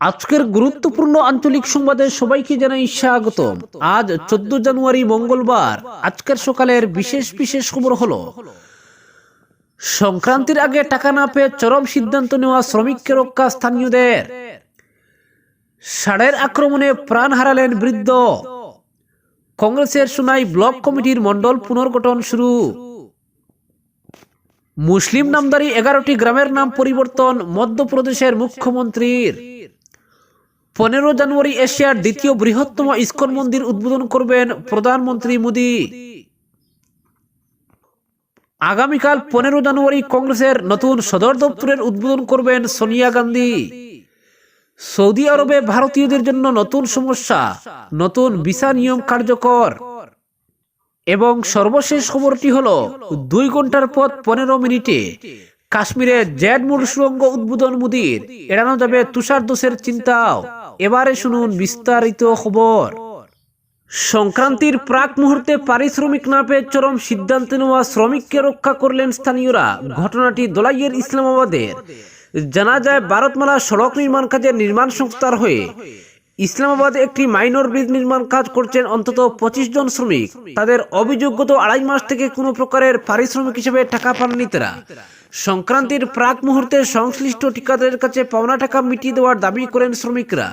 আজকের গুরুত্বপূর্ণ আঞ্চলিক সংবাদে সবাইকে জানাই স্বাগত আজ চোদ্দ জানুয়ারি মঙ্গলবার, আজকের সকালের বিশেষ বিশেষ খবর হলো, সংক্রান্তির আগে টাকা না পেয়ে চরম সিদ্ধান্ত নেওয়া শ্রমিককে রক্ষা স্থানীয়দের। ষাঁড়ের আক্রমণে প্রাণ হারালেন বৃদ্ধ। কংগ্রেসের সুনাই ব্লক কমিটির মণ্ডল পুনর্গঠন শুরু। মুসলিম নামদারি এগারোটি গ্রামের নাম পরিবর্তন, মধ্যপ্রদেশের মুখ্যমন্ত্রীর। পনেরো জানুয়ারি এশিয়ার দ্বিতীয় বৃহত্তম ইস্কন মন্দির উদ্বোধন করবেন প্রধানমন্ত্রী মোদী। আগামীকাল পনেরো জানুয়ারি কংগ্রেসের নতুন সদর দপ্তরের উদ্বোধন করবেন সোনিয়া গান্ধী। সৌদি আরবে ভারতীয়দের জন্য নতুন সমস্যা, নতুন ভিসা নিয়ম কার্যকর। এবং সর্বশেষ খবরটি হল, দুই ঘণ্টার পথ পনেরো মিনিটে কাশ্মীরে জেড মূল সুরঙ্গ উদ্বোধন মুদির। এড়ানো যাবে তুষার দোষের চিন্তাও। এবারে শুনুন বিস্তারিত খবর। সংক্রান্তির প্রাক মুহূর্তে পারিশ্রমিক না পেয়ে চরম সিদ্ধান্ত নেওয়া শ্রমিককে রক্ষা করলেন স্থানীয়রা। ঘটনাটি দোলাইয়ের ইসলামাবাদের। জানা যায়, ভারতমালা সড়ক নির্মাণ কাজের নির্মাণ সংস্থার হয়ে ইসলামাবাদে একটি মাইনর ব্রিজ নির্মাণ কাজ করছেন অন্তত পঁচিশ জন শ্রমিক। তাদের অভিযোগ গত আড়াই মাস থেকে কোনো প্রকারের পারিশ্রমিক হিসেবে টাকা পাননি তারা। সংক্রান্তির প্রাক মুহূর্তে সংশ্লিষ্ট ঠিকাদারের কাছে পাওনা টাকা মিটিয়ে দেওয়ার দাবি করেন শ্রমিকরা।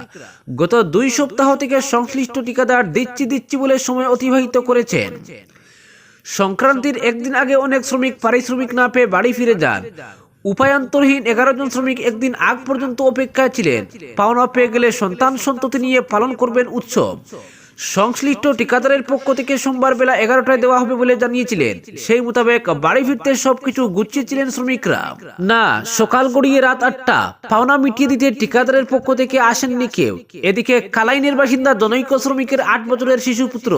গত দুই সপ্তাহ থেকে সংশ্লিষ্ট ঠিকাদার দিচ্ছি দিচ্ছি বলে সময় অতিবাহিত করেছেন। সংক্রান্তির একদিন আগে অনেক শ্রমিক পারিশ্রমিক না পেয়ে বাড়ি ফিরে যান। উপায়ন্তরহীন এগারো জন শ্রমিক একদিন আগ পর্যন্ত অপেক্ষায় ছিলেন। পাওনা পেয়ে গেলে সন্তান সন্ততি নিয়ে পালন করবেন উৎসব। সংশ্লিষ্ট ঠিকাদারের পক্ষ থেকে সোমবার বেলা এগারোটায় দেওয়া হবে বলে জানিয়েছিলেন। সেই মোতাবেক বাড়ি ফিরতে সবকিছু গুছিয়েছিলেন শ্রমিকরা। না, সকাল গড়িয়ে রাত আটটা পাওনা মিটিয়ে দিতে ঠিকাদারের পক্ষ থেকে আসেননি কেউ। এদিকে কালাইনের বাসিন্দা জনৈক শ্রমিকের আট বছরের শিশু পুত্র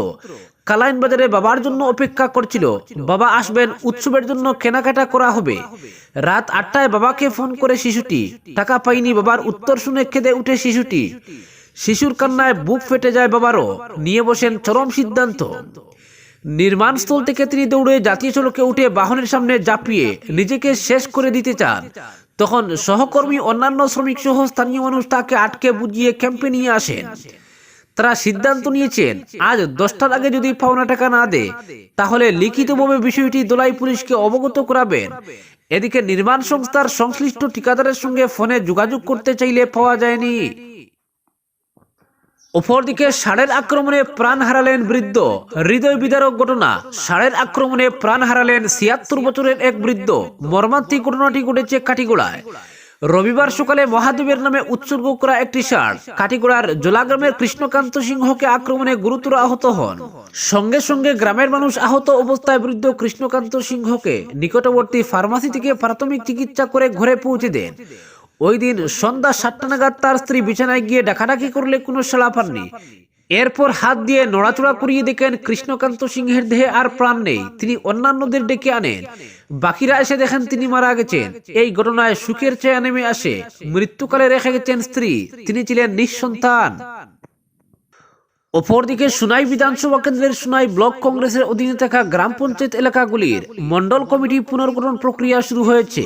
কালাইন বাজারে বাবার জন্য অপেক্ষা করছিল। বাবা আসবেন উৎসবের জন্য কেনাকাটা করা হবে। রাত আটটায় বাবাকে ফোন করে শিশুটি। টাকা পাইনি বাবার উত্তর শুনে কেঁদে উঠে শিশুটি। শিশুর কান্নায় বুক ফেটে যায় বাবারও। নিয়ে বসেন চরম সিদ্ধান্ত। নির্মাণস্থল থেকে তিনি দৌড়ে জাতীয় সড়কে উঠে বাহনের সামনে জাপিয়ে নিজেকে শেষ করে দিতে চান। তখন সহকর্মী, অন্যান্য শ্রমিক সহ স্থানীয় মানুষ তাকে আটকে বুঝিয়ে ক্যাম্পে নিয়ে আসেন। তারা সিদ্ধান্ত নিয়েছেন, আজ দশটার আগে যদি পাওনা টাকা না দেয়, তাহলে লিখিতভাবে বিষয়টি দোলাই পুলিশকে অবগত করাবেন। এদিকে নির্মাণ সংস্থার সংশ্লিষ্ট ঠিকাদারের সঙ্গে ফোনে যোগাযোগ করতে চাইলে পাওয়া যায়নি। অপরদিকে ষাঁড়ের আক্রমণে প্রাণ হারালেন বৃদ্ধ। হৃদয় বিদারক ঘটনা, ষাঁড়ের আক্রমণে প্রাণ হারালেন ছিয়াত্তর বছরের এক বৃদ্ধ। মর্মান্তিক ঘটনাটি ঘটেছে কাটিগোড়ায় রবিবার সকালে মহাদেবের নামে উৎসর্গ করা একটি ষাঁড় কাটিগোড়ার জোলাগ্রামের কৃষ্ণকান্ত সিংহকে আক্রমণে গুরুতর আহত হন। সঙ্গে সঙ্গে গ্রামের মানুষ আহত অবস্থায় বৃদ্ধ কৃষ্ণকান্ত সিংহকে নিকটবর্তী ফার্মাসি থেকে প্রাথমিক চিকিৎসা করে ঘরে পৌঁছে দেন। ওই দিন সন্ধ্যা সাতটা নাগাদ তার স্ত্রী বিছানায় গিয়ে ডাকাডাকি করলে কোনো সাড়া পাননি। এরপর হাত দিয়ে নড়াচড়া করিয়ে দেখেন কৃষ্ণকান্ত সিংহের দেহে আর প্রাণ নেই, তিনি অন্যান্যদের ডেকে আনেন। বাকিরা এসে দেখেন তিনি মারা গেছেন। এই ঘটনায় সুখের চেয়ে নেমে আসে। মৃত্যুকালে রেখে গেছেন স্ত্রী, তিনি ছিলেন নিঃসন্তান। অপরদিকে সুনাই বিধানসভা কেন্দ্রের সুনাই ব্লক কংগ্রেসের অধীনে থাকা গ্রাম পঞ্চায়েত এলাকাগুলির মন্ডল কমিটি পুনর্গঠন প্রক্রিয়া শুরু হয়েছে।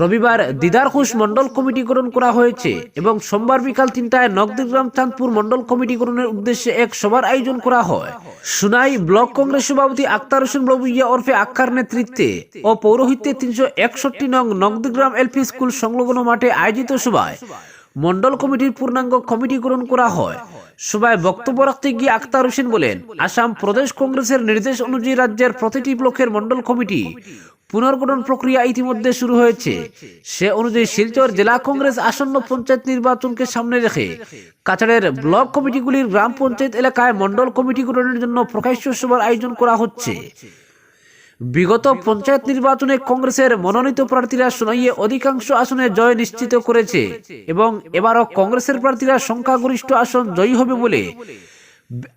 রবিবার দিদার ঘোষ মন্ডল কমিটি গঠন করা হয়েছে এবং সোমবার বিকাল তিনটায় নগদিগ্রাম চাঁদপুর মন্ডল কমিটি গঠনের উদ্দেশ্যে এক সভার আয়োজন করা হয়। সুনাই ব্লক কংগ্রেস সভাপতি আক্তার হোসেন বাবুইয়া ওরফে আক্কার নেতৃত্বে ও পৌরোহিত্যে তিনশো একষট্টি নং নগদিগ্রাম এলপি স্কুল সংলগ্ন মাঠে আয়োজিত সভায় মন্ডল কমিটির পূর্ণাঙ্গ কমিটি গ্রহণ করা হয়। সভায় বক্তব্য রাখতে গিয়ে আক্তার হোসেন বলেন, আসাম প্রদেশ কংগ্রেসের নির্দেশ অনুযায়ী রাজ্যের প্রতিটি ব্লকের মন্ডল কমিটি পুনর্গঠন প্রক্রিয়া ইতিমধ্যে শুরু হয়েছে। সে অনুযায়ী শিলচর জেলা কংগ্রেস আসন্ন পঞ্চায়েত নির্বাচনকে সামনে রেখে কাছাড়ের ব্লক কমিটিগুলির গ্রাম পঞ্চায়েত এলাকায় মন্ডল কমিটি গঠনের জন্য প্রকাশ্য সভার আয়োজন করা হচ্ছে। বিগত পঞ্চায়েত নির্বাচনে কংগ্রেসের মনোনীত প্রার্থীরা সোনাইয়ে অধিকাংশ আসনে জয় নিশ্চিত করেছে এবং এবারও কংগ্রেসের প্রার্থীরা সংখ্যাগরিষ্ঠ আসন জয়ী হবে বলে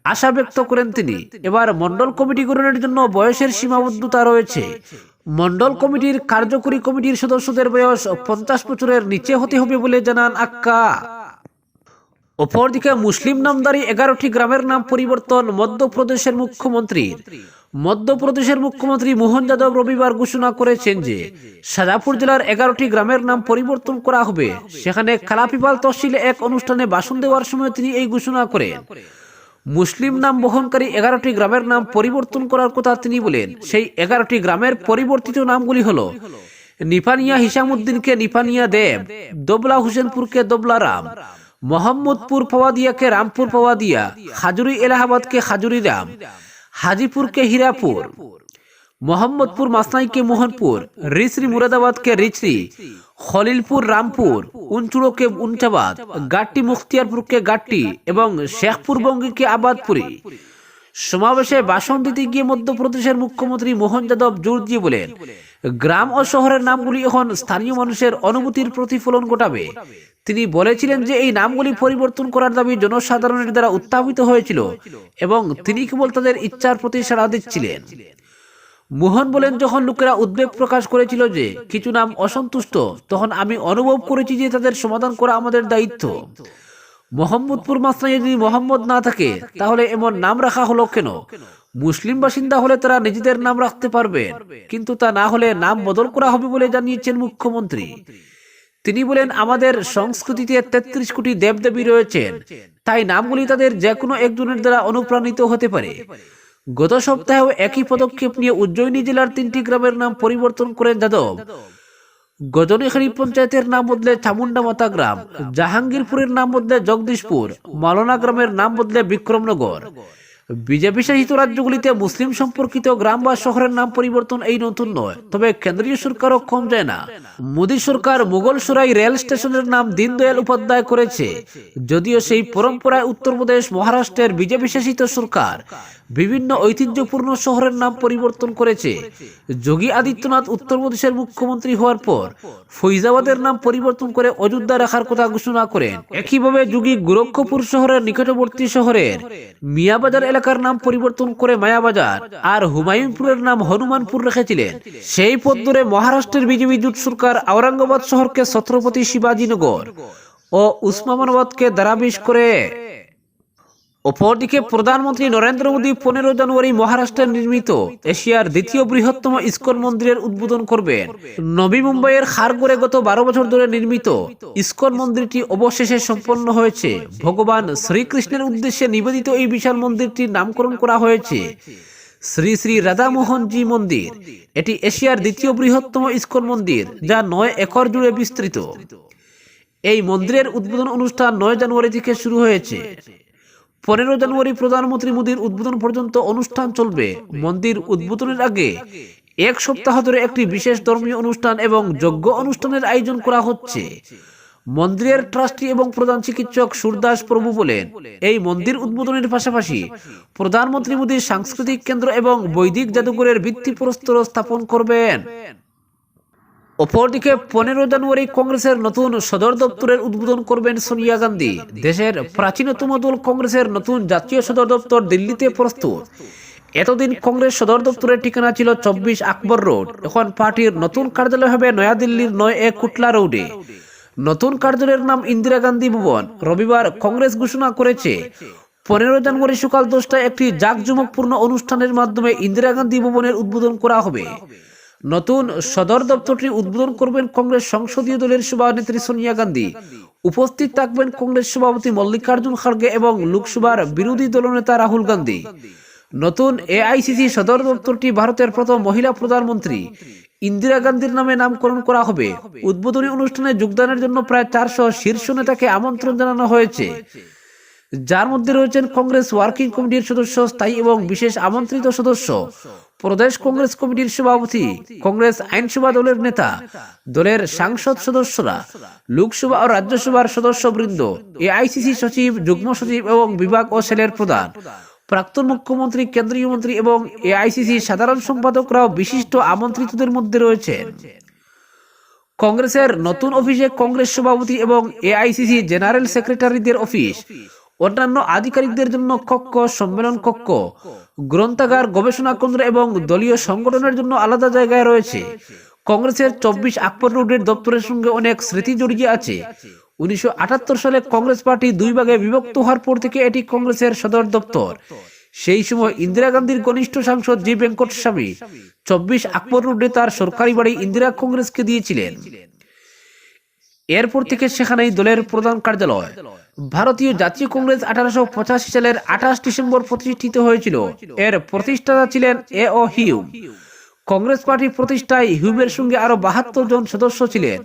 আশা ব্যক্ত করেন তিনি। এবার মন্ডল কমিটি গঠনের জন্য বয়সের সীমাবদ্ধতা রয়েছে। মন্ডল কমিটির কার্যকরী কমিটির সদস্যদের বয়স পঞ্চাশ বছরের নিচে হতে হবে বলে জানান আক্কা। অপরদিকে মুসলিম নামদারি এগারোটি গ্রামের নাম পরিবর্তন মধ্যপ্রদেশের মুখ্যমন্ত্রীর মধ্যপ্রদেশের মুখ্যমন্ত্রী মোহন যাদব রবিবার ঘোষণা করেছেন যে সাজাপুর জেলার এগারোটি গ্রামের নাম পরিবর্তন করা হবে। সেখানে খালাপিপাল তহসিলে এক অনুষ্ঠানে ভাষণ দেওয়ার সময় তিনি এই ঘোষণা করেন। মুসলিম নাম বহনকারী এগারোটি গ্রামের নাম পরিবর্তন করার কথা তিনি বলেন। সেই এগারোটি গ্রামের পরিবর্তিত নামগুলি হলো নিপানিয়া হিসামুদ্দিনকে নিপানিয়া দেব, দোবলা হোসেনপুরকে দোবলা রাম মোহাম্মদপুর পওয়াদিয়াকে রামপুর পওয়াদিয়া খাজুরি এলাহাবাদকে হাজুরি রাম, হাজিপুরকে হীরাপুর, মোহাম্মদপুর মাসনাইকে মোহনপুর রিসরি মুরাদাবাদকে রিচরি, খলিলপুর রামপুর, উনচুড়োকে উনচাবাদ, গাট্টি মুখতিয়ারপুরকে গাট্টি এবং শেখপুর বঙ্গীকে আবাদপুরি। সমাবেশে ভাষণ দিতে গিয়ে মধ্যপ্রদেশের মুখ্যমন্ত্রী মোহন যাদব জোর দিয়ে বলেন গ্রাম ও শহরের নামগুলি এখন স্থানীয় মানুষের অনুভূতির প্রতিফলন ঘটাবে। তিনি বলেছিলেন যে এই নামগুলি পরিবর্তন করার দাবি জনসাধারণের দ্বারা উত্থাপিত হয়েছিল এবং তিনি কেবল তাদের ইচ্ছার প্রতি সাড়া দিচ্ছিলেন। মোহন বলেন, যখন লোকেরা উদ্বেগ প্রকাশ করেছিল যে কিছু নাম অসন্তুষ্ট, তখন আমি অনুভব করেছি যে তাদের সমাধান করা আমাদের দায়িত্ব। মোহাম্মদপুর মাসনায় যদি মোহাম্মদ না থাকে, তাহলে এমন নাম রাখা হলো কেন? মুসলিম বাসিন্দা হলে তারা নিজেদের নাম রাখতে পারবেন, কিন্তু তা না হলে নাম বদল করা হবে বলে জানিয়েছেন মুখ্যমন্ত্রী। তিনি বলেন, আমাদের সংস্কৃতিতে তেত্রিশ কোটি দেবদেবী রয়েছেন। তাই নামগুলি তাদের যে কোনো একজনের দ্বারা অনুপ্রাণিত হতে পারে। গত সপ্তাহেও একই পদক্ষেপ নিয়ে উজ্জয়িনী জেলার তিনটি গ্রামের নাম পরিবর্তন করেন যাদব। গজনীখালী পঞ্চায়েতের নাম বদলে চামুন্ডা মাতা গ্রাম, জাহাঙ্গীরপুরের নাম বদলে জগদীশপুর, মালনা গ্রামের নাম বদলে বিক্রমনগর। বিজেপি শাসিত রাজ্যগুলিতে মুসলিম সম্পর্কিত গ্রাম বা শহরের নাম পরিবর্তন এই নতুন নয়। তবে কেন্দ্রীয় সরকারও কম যায় না। মোদী সরকার মুঘল সরাই রেল স্টেশনের নাম দীনদয়াল উপাধ্যায় করেছে। যদিও সেই পরম্পরায় উত্তরপ্রদেশ মহারাষ্ট্রের বিজেপি শাসিত সরকার বিভিন্ন ঐতিহ্যপূর্ণ শহরের নাম পরিবর্তন করেছে। যোগী আদিত্যনাথ উত্তরপ্রদেশের মুখ্যমন্ত্রী হওয়ার পর ফৈজাবাদের নাম পরিবর্তন করে অযোধ্যা রাখার কথা ঘোষণা করেন। একইভাবে যোগী গোরক্ষপুর শহরের নিকটবর্তী শহরের মিয়াবাজার এলাকার নাম পরিবর্তন করে মায়াবাজার আর হুমায়ুনপুরের নাম হনুমানপুর রেখেছিলেন। সেই পথ ধরে মহারাষ্ট্রের বিজেপি জোট সরকার আওরঙ্গাবাদ শহরকে ছত্রপতি শিবাজীনগর ও উসমানাবাদকে দারাবিশ করে অপরদিকে প্রধানমন্ত্রী নরেন্দ্র মোদী পনেরো জানুয়ারি মহারাষ্ট্রে নির্মিত এশিয়ার দ্বিতীয় বৃহত্তম ইস্কন মন্দিরের উদ্বোধন করবেন। নবী মুম্বাইয়ের খারগড়ে গত বারো বছর ধরে নির্মিত ইস্কন মন্দিরটি অবশেষে সম্পন্ন হয়েছে। ভগবান শ্রীকৃষ্ণের উদ্দেশ্যে নিবেদিত এই বিশাল মন্দিরটির নামকরণ করা হয়েছে। শ্রী শ্রী রাধামোহনজি মন্দির। এটি এশিয়ার দ্বিতীয় বৃহত্তম ইস্কন মন্দির, যা নয় একর জুড়ে বিস্তৃত। এই মন্দিরের উদ্বোধন অনুষ্ঠান নয় জানুয়ারি থেকে শুরু হয়েছে। পনেরো জানুয়ারি প্রধানমন্ত্রী মোদীর উদ্বোধন পর্যন্ত অনুষ্ঠান চলবে। মন্দির উদ্বোধনের আগে এক সপ্তাহ ধরে একটি বিশেষ ধর্মীয় অনুষ্ঠান এবং যজ্ঞ অনুষ্ঠানের আয়োজন করা হচ্ছে। মন্দিরের ট্রাস্টি এবং প্রধান চিকিৎসক সুরদাস প্রভু বলেন, এই মন্দির উদ্বোধনের পাশাপাশি প্রধানমন্ত্রী মোদীর সাংস্কৃতিক কেন্দ্র এবং বৈদিক জাদুঘরের ভিত্তিপ্রস্তর স্থাপন করবেন। অপরদিকে পনেরো জানুয়ারি কংগ্রেসের নতুন সদর দপ্তরের উদ্বোধন করবেন সোনিয়া গান্ধী। দেশের প্রাচীনতম দল কংগ্রেসের নতুন জাতীয় সদর দপ্তর দিল্লিতে প্রস্তুত। এতদিন কংগ্রেস সদর দপ্তরের ঠিকানা ছিল চব্বিশ আকবর রোড। এখন পার্টির নতুন কার্যালয় হবে নয়াদিল্লির নয় এ কুটলা রোডে। নতুন কার্যালয়ের নাম ইন্দিরা গান্ধী ভবন। রবিবার কংগ্রেস ঘোষণা করেছে, পনেরো জানুয়ারি সকাল দশটায় একটি জাঁকজমকপূর্ণ অনুষ্ঠানের মাধ্যমে ইন্দিরা গান্ধী ভবনের উদ্বোধন করা হবে। নতুন সদর দপ্তরটি উদ্বোধন করবেন কংগ্রেস সংসদীয় দলের সভানেত্রী সোনিয়া গান্ধী। উপস্থিত থাকবেন কংগ্রেস সভাপতি মল্লিকার্জুন খাড়গে এবং লোকসভার বিরোধী দলনেতা রাহুল গান্ধী। নতুন এআইসিসি সদর দপ্তরটি ভারতের প্রথম মহিলা প্রধানমন্ত্রী। ইন্দিরা গান্ধীর নামে নামকরণ করা হবে। উদ্বোধনী অনুষ্ঠানে যোগদানের জন্য প্রায় চারশো শীর্ষ নেতাকে আমন্ত্রণ জানানো হয়েছে। যার মধ্যে রয়েছেন কংগ্রেস ওয়ার্কিং কমিটির সদস্য, স্থায়ী এবং বিশেষ আমন্ত্রিত সদস্য। প্রদেশ কংগ্রেস কমিটির সভাপতি, কংগ্রেস আইনসভা দলের নেতা, দলের সাংসদ সদস্যরা, লোকসভা ও রাজ্যসভার সদস্যবৃন্দ, এআইসিসি সচিব, যুগ্ম সচিব এবং বিভাগ ও সেলের প্রধান, প্রাক্তন মুখ্যমন্ত্রী, কেন্দ্রীয় মন্ত্রী এবং এআইসিসি সাধারণ সম্পাদকরাও বিশিষ্ট আমন্ত্রিতদের মধ্যে রয়েছেন। কংগ্রেসের নতুন অফিসে কংগ্রেস সভাপতি এবং এআইসিসি জেনারেল সেক্রেটারিদের অফিস অন্যান্য আধিকারিকদের জন্য কক্ষ, সম্মেলন কক্ষ, গ্রন্থাগার, গবেষণা কেন্দ্র এবং দলীয় সংগঠনের জন্য আলাদা জায়গায় রয়েছে। কংগ্রেসের চব্বিশ আকবর রোডের দপ্তরের সঙ্গে অনেক স্মৃতি জড়িয়ে আছে। উনিশশো আটাত্তর সালে কংগ্রেস পার্টি দুই ভাগে বিভক্ত হওয়ার পর থেকে এটি কংগ্রেসের সদর দপ্তর। সেই সময় ইন্দিরা গান্ধীর ঘনিষ্ঠ সাংসদ জি ভেঙ্কটস্বামী চব্বিশ আকবর রোডে তার সরকারি বাড়ি ইন্দিরা কংগ্রেসকে দিয়েছিলেন। এরপর থেকে সেখানেই দলের প্রধান কার্যালয়। ভারতীয় জাতীয় কংগ্রেস আঠারোশো পঁচাশি সালের আঠাশ ডিসেম্বর প্রতিষ্ঠিত হয়েছিল। এর প্রতিষ্ঠাতা ছিলেন A O Hume. Congress party প্রতিষ্ঠায় হিউমের সঙ্গে আরও বাহাত্তর জন সদস্য ছিলেন,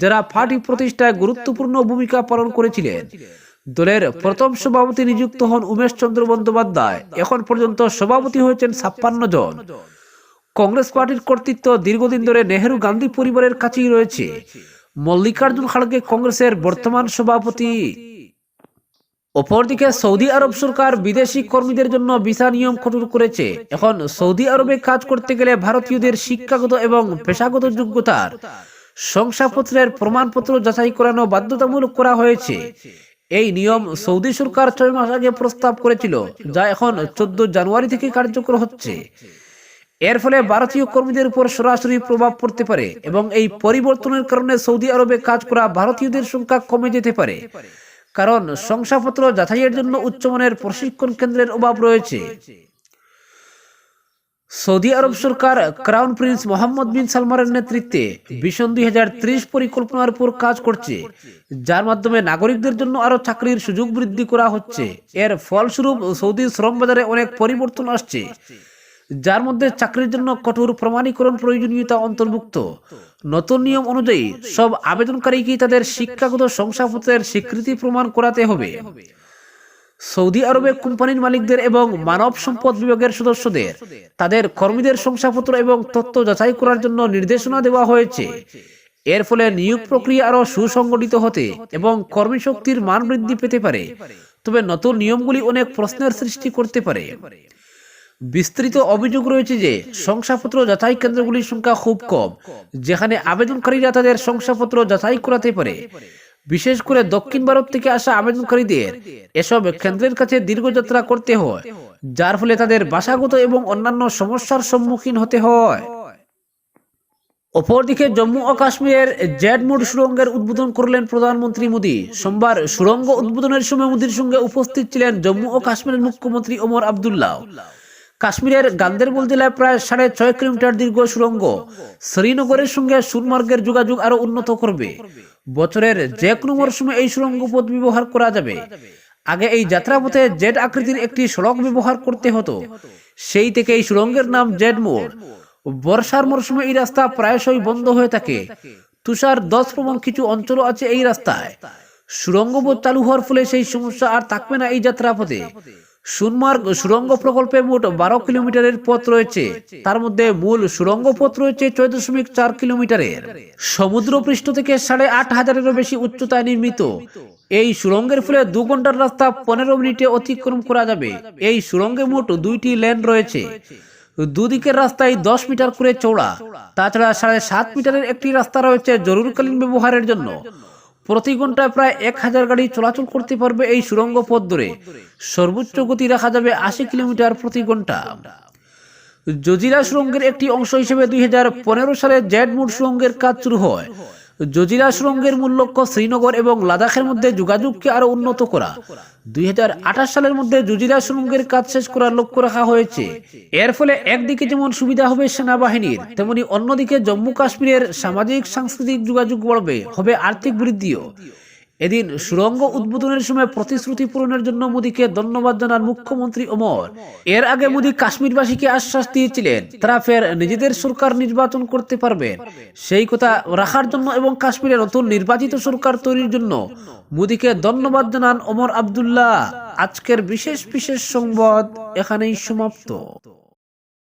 যারা পার্টি প্রতিষ্ঠায় গুরুত্বপূর্ণ ভূমিকা পালন করেছিলেন। দলের প্রথম সভাপতি নিযুক্ত হন উমেশ চন্দ্র বন্দ্যোপাধ্যায়। এখন পর্যন্ত সভাপতি হয়েছেন ছাপ্পান্ন জন। কংগ্রেস পার্টির কর্তৃত্ব দীর্ঘদিন ধরে নেহেরু গান্ধী পরিবারের কাছেই রয়েছে। মল্লিকার্জুন খাড়গে কংগ্রেসের বর্তমান সভাপতি। অপরদিকে সৌদি আরব সরকার বিদেশি কর্মীদের জন্য ভিসা নিয়ম কঠোর করেছে। এখন সৌদি আরবে কাজ করতে গেলে ভারতীয়দের শিক্ষাগত এবং পেশাগত যোগ্যতার শংসাপত্রের প্রমাণপত্র যাচাই করানো বাধ্যতামূলক করা হয়েছে। এই নিয়ম সৌদি সরকার ছয় মাস আগে প্রস্তাব করেছিল, যা এখন চোদ্দ জানুয়ারি থেকে কার্যকর হচ্ছে। এর ফলে ভারতীয় কর্মীদের উপর সরাসরি প্রভাব পড়তে পারে এবং এই পরিবর্তনের কারণে সৌদি আরবে কাজ করা ভারতীয়দের সংখ্যা কমে যেতে পারে। কারণ শংসাপত্র যাচাইয়ের জন্য উচ্চমানের প্রশিক্ষণ কেন্দ্রের অভাব রয়েছে। সৌদি আরব সরকার crown prince Mohammed bin Salman নেতৃত্বে ভিশন দুই পরিকল্পনার উপর কাজ করছে, যার মাধ্যমে নাগরিকদের জন্য আরও চাকরির সুযোগ বৃদ্ধি করা হচ্ছে। এর ফলস্বরূপ সৌদি শ্রম বাজারে অনেক পরিবর্তন আসছে। যার মধ্যে চাকরির জন্য কঠোর প্রমাণীকরণ প্রয়োজনীয়তা অন্তর্ভুক্ত। নতুন নিয়ম অনুযায়ী সব আবেদনকারীকে তাদের শিক্ষাগত শংসাপত্রের স্বীকৃতি প্রমাণ করাতে হবে। সৌদি আরবে কোম্পানির মালিকদের এবং মানব সম্পদ বিভাগের সদস্যদের তাদের কর্মীদের শংসাপত্র এবং তথ্য যাচাই করার জন্য নির্দেশনা দেওয়া হয়েছে। এর ফলে নিয়োগ প্রক্রিয়া আরও সুসংগঠিত হতে এবং কর্মী শক্তির মান বৃদ্ধি পেতে পারে। তবে নতুন নিয়মগুলি অনেক প্রশ্নের সৃষ্টি করতে পারে। বিস্তৃত অভিযোগ রয়েছে যে শংসাপত্র যাচাই কেন্দ্রগুলির সংখ্যা খুব কম, যেখানে আবেদনকারীরা তাদের শংসাপত্র যাচাই করাতে পারে। বিশেষ করে দক্ষিণ ভারত থেকে আসা আবেদনকারীদের এসব কেন্দ্রের কাছে দীর্ঘযাত্রা করতে হয়, যার ফলে তাদের ভাষাগত এবং অন্যান্য সমস্যার সম্মুখীন হতে হয়। অপরদিকে জম্মু ও কাশ্মীরের জেডমুড সুরঙ্গের উদ্বোধন করলেন প্রধানমন্ত্রী মোদী। সোমবার সুরঙ্গ উদ্বোধনের সময় মোদীর সঙ্গে উপস্থিত ছিলেন জম্মু ও কাশ্মীরের মুখ্যমন্ত্রী ওমর আবদুল্লাহ। কাশ্মীরের গান্দেরবল জেলায় প্রায় সাড়ে ছয় কিলোমিটার দীর্ঘ সুরঙ্গ শ্রীনগরের সঙ্গে সুরমার্গের যোগাযোগ আরও উন্নত করবে। বছরের যে কোনো মরশুমে এই সুরঙ্গ পথ ব্যবহার করা যাবে। আগে এই যাত্রাপথে জেড আকৃতির একটি সড়ক ব্যবহার করতে হতো। সেই থেকে এই সুরঙ্গের নাম জেড মোড়। বর্ষার মরশুমে এই রাস্তা প্রায়শই বন্ধ হয়ে থাকে। তুষার দশ প্রমাণ কিছু অঞ্চল আছে এই রাস্তায়। সুরঙ্গ পথ চালু হওয়ার ফলে সেই সমস্যা আর থাকবে না এই যাত্রাপথে। সুনমার্গ সুরঙ্গ প্রকল্পে মোট বারো কিলোমিটারের পথ রয়েছে। তার মধ্যে মূল সুরঙ্গ পথ রয়েছে চোদ্দ দশমিক চার কিলোমিটারের। সমুদ্র পৃষ্ঠ থেকে সাড়ে আট হাজারেরও বেশি উচ্চতায় নির্মিত। এই সুরঙ্গের ফলে দু ঘণ্টার রাস্তা পনেরো মিনিটে অতিক্রম করা যাবে। এই সুরঙ্গে মোট দুইটি লেন রয়েছে। দুদিকের রাস্তায় দশ মিটার করে চৌড়া তাছাড়া সাড়ে সাত মিটারের একটি রাস্তা রয়েছে জরুরকালীন ব্যবহারের জন্য। প্রতি ঘন্টায় প্রায় এক হাজার গাড়ি চলাচল করতে পারবে এই সুরঙ্গ পথ ধরে। সর্বোচ্চ গতি রাখা যাবে আশি কিলোমিটার প্রতি ঘণ্টা। জজিরা সুরঙ্গের একটি অংশ হিসেবে দুই হাজার পনেরো সালে জেডমুড সুরঙ্গের কাজ শুরু হয়। জজিরা সুরঙ্গের মূল লক্ষ্য শ্রীনগর এবং লাদাখের মধ্যে যোগাযোগকে আরও উন্নত করা। দুই হাজার আঠাশ সালের মধ্যে জজিরা সুরঙ্গের কাজ শেষ করার লক্ষ্য রাখা হয়েছে। এর ফলে একদিকে যেমন সুবিধা হবে সেনাবাহিনীর, তেমনি অন্যদিকে জম্মু কাশ্মীরের সামাজিক, সাংস্কৃতিক যোগাযোগ বাড়বে, হবে আর্থিক বৃদ্ধিও। এদিন সুরঙ্গ উদ্বোধনের সময় প্রতিশ্রুতি পূরণের জন্য মোদীকে ধন্যবাদ জানান মুখ্যমন্ত্রী ওমর। এর আগে মোদী কাশ্মীরবাসীকে আশ্বাস দিয়েছিলেন, তারা ফের নিজেদের সরকার নির্বাচন করতে পারবেন সেই কথা রাখার জন্য এবং কাশ্মীরে নতুন নির্বাচিত সরকার তৈরির জন্য মোদীকে ধন্যবাদ জানান ওমর আবদুল্লাহ। আজকের বিশেষ বিশেষ সংবাদ এখানেই সমাপ্ত।